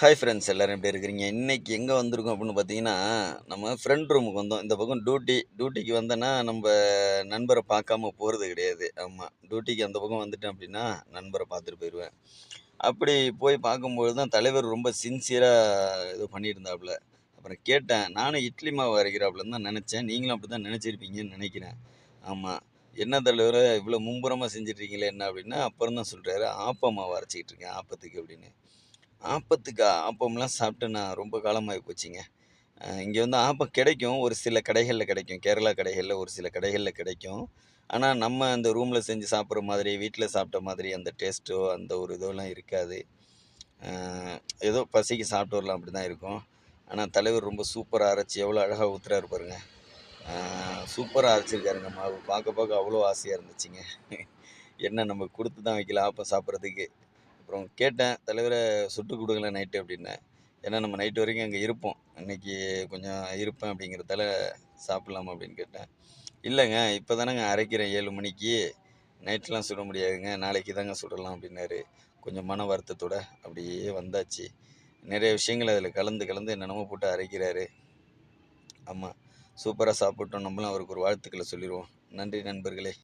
Hi friends எல்லோரும் எப்படி இருக்கிறீங்க? இன்னைக்கு எங்கே வந்திருக்கோம் அப்படின்னு பார்த்தீங்கன்னா நம்ம ஃப்ரெண்ட் ரூமுக்கு வந்தோம். இந்த பக்கம் டியூட்டி டியூட்டிக்கு வந்தோன்னா நம்ம நண்பரை பார்க்காம போகிறது கிடையாது. ஆமாம் டியூட்டிக்கு அந்த பக்கம் வந்துட்டேன் அப்படின்னா நண்பரை பார்த்துட்டு போயிடுவேன். அப்படி போய் பார்க்கும்பொழுது தான் தலைவர் ரொம்ப சின்சியராக இது பண்ணியிருந்தாப்புல. அப்புறம் கேட்டேன் நானும் இட்லி மாவு அரைக்கிறாப்புலன்னு தான் நினச்சேன். நீங்களும் அப்படி தான் நினச்சிருப்பீங்கன்னு நினைக்கிறேன். ஆமாம் என்ன தலைவரை இவ்வளோ மும்புறமாக செஞ்சிட்ருக்கீங்களே என்ன? அப்படின்னா அப்புறம் தான் சொல்கிறாரு ஆப்ப மாவு அரைச்சிக்கிட்டு இருக்கேன் ஆப்பத்துக்கு அப்படின்னு. ஆப்பத்துக்கு ஆப்பம்லாம் சாப்பிட்டு நான் ரொம்ப காலமாகி போச்சுங்க. இங்கே வந்து ஆப்பம் கிடைக்கும். ஒரு சில கடைகளில் கிடைக்கும். கேரளா கடைகளில் ஒரு சில கடைகளில் கிடைக்கும். ஆனால் நம்ம அந்த ரூமில் செஞ்சு சாப்பிட்ற மாதிரி வீட்டில் சாப்பிட்ட மாதிரி அந்த டேஸ்ட்டோ அந்த ஒரு இதெல்லாம் இருக்காது. ஏதோ பசிக்கு சாப்பிட்டு வரலாம் அப்படி தான் இருக்கும். ஆனால் தலைவர் ரொம்ப சூப்பராக அரைச்சி எவ்வளோ அழகாக ஊத்துறாரு பாருங்க. சூப்பராக அரைச்சிருக்காருங்க மாவு. பார்க்க பார்க்க அவ்வளோ ஆசையாக இருந்துச்சுங்க. என்ன நம்ம கொடுத்து தான் வைக்கல ஆப்பம் சாப்பிட்றதுக்கு. அப்புறம் கேட்டேன் தலைவரை சுட்டு கொடுங்களேன் நைட்டு அப்படின்னேன் ஏன்னா நம்ம நைட்டு வரைக்கும் அங்கே இருப்போம். இன்னைக்கு கொஞ்சம் இருப்பேன் அப்படிங்கிறதால சாப்பிட்லாமா அப்படின்னு கேட்டேன். இல்லைங்க இப்போ தானேங்க அரைக்கிறேன். ஏழு மணிக்கு. நைட்லாம் சுட முடியாதுங்க. நாளைக்கு தாங்க சுடலாம் அப்படின்னாரு. கொஞ்சம் மன வருத்தத்தோட அப்படியே வந்தாச்சு. நிறைய விஷயங்கள் அதில் கலந்து கலந்து என்னென்னமோ போட்டு அரைக்கிறாரு. ஆமாம் சூப்பராக சாப்பிட்டோம். நம்மளும் அவருக்கு ஒரு வாழ்த்துக்களை சொல்லிடுவோம் நன்றி நண்பர்களே.